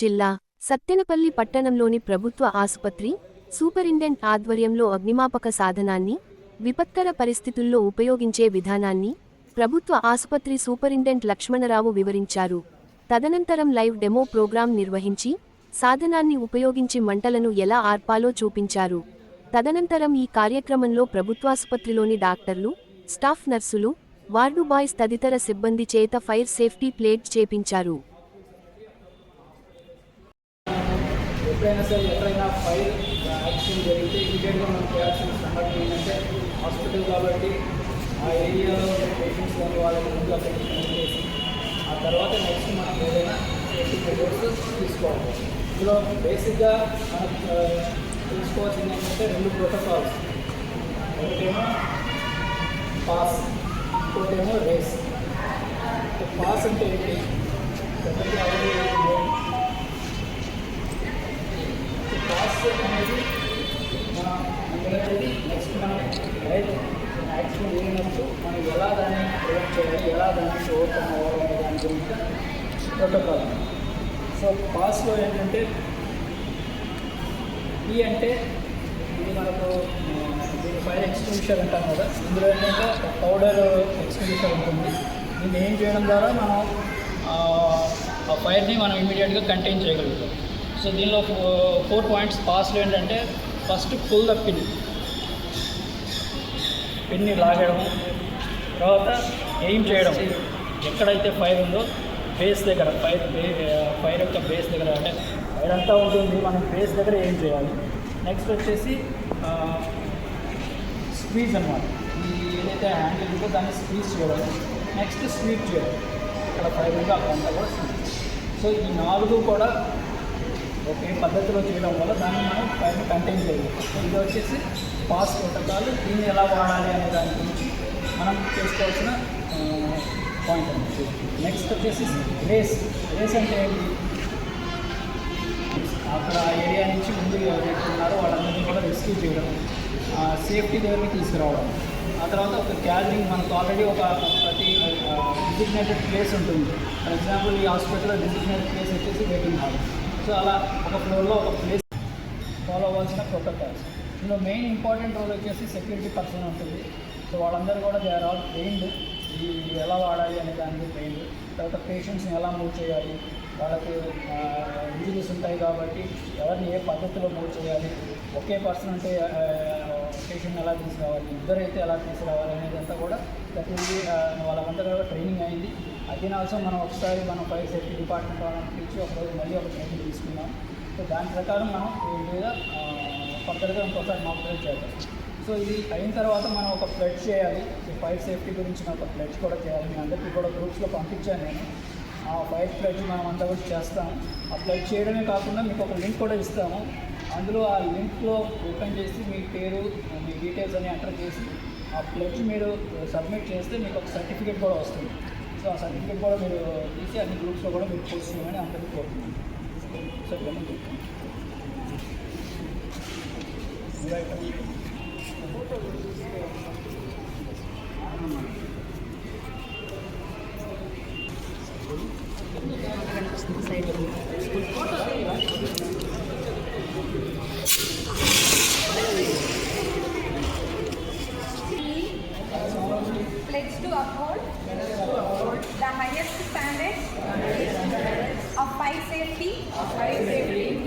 జిల్లా సత్తెనపల్లి పట్టణంలోని ప్రభుత్వ ఆసుపత్రి సూపరింటెండెంట్ ఆధ్వర్యంలో అగ్నిమాపక సాధనాన్ని విపత్కర పరిస్థితుల్లో ఉపయోగించే విధానాన్ని ప్రభుత్వ ఆసుపత్రి సూపరింటెండెంట్ లక్ష్మణరావు వివరించారు. తదనంతరం లైవ్ డెమో ప్రోగ్రాం నిర్వహించి సాధనాన్ని ఉపయోగించి మంటలను ఎలా ఆర్పాలో చూపించారు. తదనంతరం ఈ కార్యక్రమంలో ప్రభుత్వాసుపత్రిలోని డాక్టర్లు స్టాఫ్ నర్సులు వార్డు బాయ్స్ తదితర సిబ్బంది చేత ఫైర్ సేఫ్టీ ప్లేట్ చేపించారు. ఎప్పుడైనా సరే ఎక్కడైనా ఫైర్ యాక్సిడెంట్ జరిగితే ఇమీడియట్గా మనం చేయాల్సిన సంఘటన ఏంటంటే హాస్పిటల్ కాబట్టి ఆ ఏరియాలో పేషెంట్స్ కానీ వాళ్ళకి ముందుగా చేసి ఆ తర్వాత నెక్స్ట్ మనం ఏదైనా సేఫ్టీ మెజర్స్ తీసుకోవాలి. ఇందులో బేసిక్గా మనం తెలుసుకోవాల్సింది ఏంటంటే రెండు ప్రోటోకాల్స్. ఒకటేమో పాస్ ఇంకోటేమో రేస్. పాస్ అంటే ఏంటి? ఒకటి ఆల్రెడీ అనేది మన అందరికీ నెక్స్ట్ మనం రైట్ యాక్సిడెంట్ జరిగినప్పుడు మనం ఎలా దాన్ని ప్రివెంట్ చేయాలి ఎలా దాన్ని ఓవర్కమ్ అవ్వాలి అనే దాని గురించి ప్రోటోకాల్ సో పాస్లో ఏంటంటే ఈ అంటే ఇది మనకు దీని ఫైర్ ఎక్స్టింగ్విషర్ అంటాం కదా ఇందులో ఏంటంటే పౌడర్ ఎక్స్టింగ్విషర్ ఉంటుంది. దీన్ని ఏం చేయడం ద్వారా మనం ఆ, ఆ ఫైర్ని మనం ఇమీడియట్గా కంటైన్ చేయగలుగుతాం. సో దీనిలో ఫోర్ పాయింట్స్ పాస్లో ఏంటంటే ఫస్ట్ ఫుల్ ద పిన్. పిన్ని లాగడం తర్వాత ఎయిమ్ చేయడం. ఎక్కడైతే ఫైర్ ఉందో బేస్ దగ్గర ఫైర్ బే ఫైర్ యొక్క బేస్ దగ్గర అంటే ఫైర్ అంతా ఉంటుంది మనం బేస్ దగ్గర ఏం చేయాలి. నెక్స్ట్ వచ్చేసి స్క్వీజ్ అనమాట ఈ ఏదైతే హ్యాండిల్ ఉందో దాన్ని స్క్వీజ్ చేయడం. నెక్స్ట్ స్వీప్ చేయడం. ఇక్కడ ఫైర్ ఉందో అక్కడ కూడా స్వీప్. సో ఈ నాలుగు కూడా ఒకే పద్ధతిలో చేయడం వల్ల దాన్ని మనం పైన కంటైన్ చేయవచ్చు ఇది వచ్చేసి పాస్ ప్రోటోకాల్ దీన్ని ఎలా వాడాలి అనే దాని గురించి మనం చేసుకోవాల్సిన పాయింట్ అనమాట నెక్స్ట్ వచ్చేసి రేస్ రేస్ అంటే ఏంటి? అక్కడ ఆ ఏరియా నుంచి ముందు ఎవరైతే ఉన్నారో వాళ్ళందరినీ కూడా రెస్క్యూ చేయడం సేఫ్టీ దగ్గరికి తీసుకురావడం. ఆ తర్వాత ఒక గ్యాదరింగ్ మనకు ఆల్రెడీ ఒక ప్రతి డిజిగ్నేటెడ్ ప్లేస్ ఉంటుంది. ఫర్ ఎగ్జాంపుల్ ఈ హాస్పిటల్లో డిజిగ్నేటెడ్ ప్లేస్ వచ్చేసి వెయిటింగ్ హాల్ సో అలా ఒక ఫ్లోర్లో ఒక ప్లేస్ ఫాలో అవ్వాల్సిన ప్రోటోకాల్స్ ఇందులో మెయిన్ ఇంపార్టెంట్ రోల్ వచ్చేసి సెక్యూరిటీ పర్సన్ ఉంటుంది. సో వాళ్ళందరూ కూడా దే ఆర్ ఆల్ ట్రైన్డ్ ఈ ఎలా వాడాలి అనే దానికి ట్రైన్డ్ తర్వాత పేషెంట్స్ని ఎలా మూవ్ చేయాలి? వాళ్ళకి ఇంజరీస్ ఉంటాయి కాబట్టి ఎవరిని ఏ పద్ధతిలో మూవ్ చేయాలి? ఒకే పర్సన్ అంటే పేషెంట్ ఎలా తీసుకురావాలి? ఇద్దరైతే ఎలా తీసుకురావాలి అనేది అంతా కూడా ప్రతి వాళ్ళంతా ట్రైనింగ్ అయింది. అగైన్ ఆల్సో మనం ఒకసారి మనం ఫైర్ సేఫ్టీ డిపార్ట్మెంట్ వాళ్ళని పిలిచి ఒకరోజు మళ్ళీ ఒక ట్రైనింగ్ తీసుకున్నాం సో దాని ప్రకారం మనం దీని మీద ఫర్దర్గా ఇంకోసారి మానిటర్ చేద్దాం. సో ఇది అయిన తర్వాత మనం ఒక ప్లెడ్జ్ చేయాలి. ఈ ఫైర్ సేఫ్టీ గురించి ఒక ప్లెడ్జ్ కూడా చేయాలి. మీ అందరికీ కూడా గ్రూప్స్లో పంపించాను నేను. ఆ ఫైర్ ప్లెడ్జ్ మనం అంతా కూడా చేస్తాం. ఆ ప్లెడ్జ్ చేయడమే కాకుండా మీకు ఒక లింక్ కూడా ఇస్తాము. అందులో ఆ లింక్లో ఓపెన్ చేసి మీ పేరు మీ డీటెయిల్స్ అని ఎంటర్ చేసి ఆ ప్లెడ్జ్ మీరు సబ్మిట్ చేస్తే మీకు ఒక సర్టిఫికేట్ కూడా వస్తుంది. సో ఆ సర్టిఫికేట్ కూడా మీరు తీసి అన్ని గ్రూప్స్లో కూడా మీరు పోస్ట్ చేయమని అందరికీ కోరుతున్నాను సో ఇవన్నీ. Uphold the highest standards of fire safety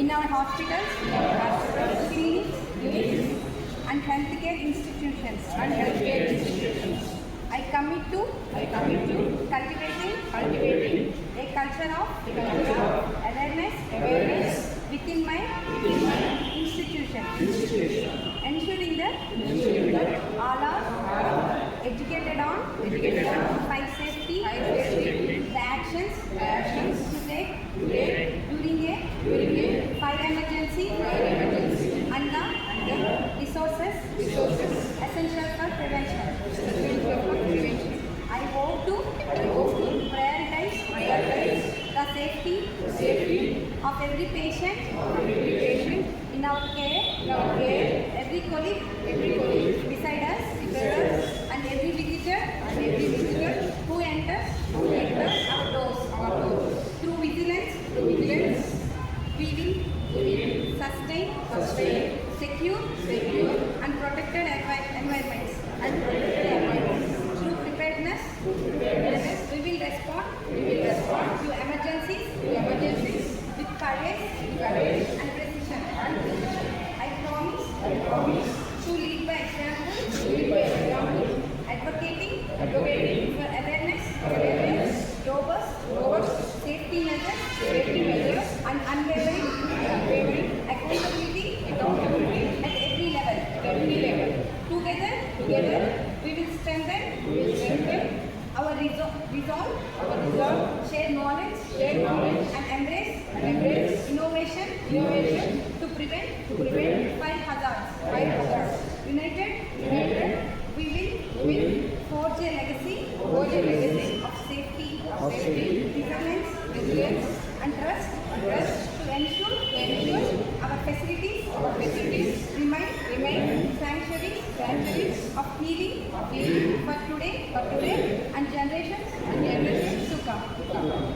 in our hospitals, clinics, and healthcare institutions. I commit to cultivating a culture of awareness within my institution, ensuring High emergency, high emergency. Anna, Anna. Resources, resources, essential for prevention. Essential for prevention. I hope to, I hope to prioritize, prioritize the safety, the safety of every patient, of every patient in our care, in our care. Every colleague, every colleague beside us, beside us, and every visitor, and every visitor. Innovation, to prevent, to prevent fire hazards, fire hazards. United, united, we will, we will forge a legacy, forge a legacy of safety, of safety, resilience, resilience, and trust, and trust to ensure, ensure our facilities, our facilities remain, remain sanctuaries, sanctuaries of healing, of healing for today, for today, and generations, and generations to come. To come.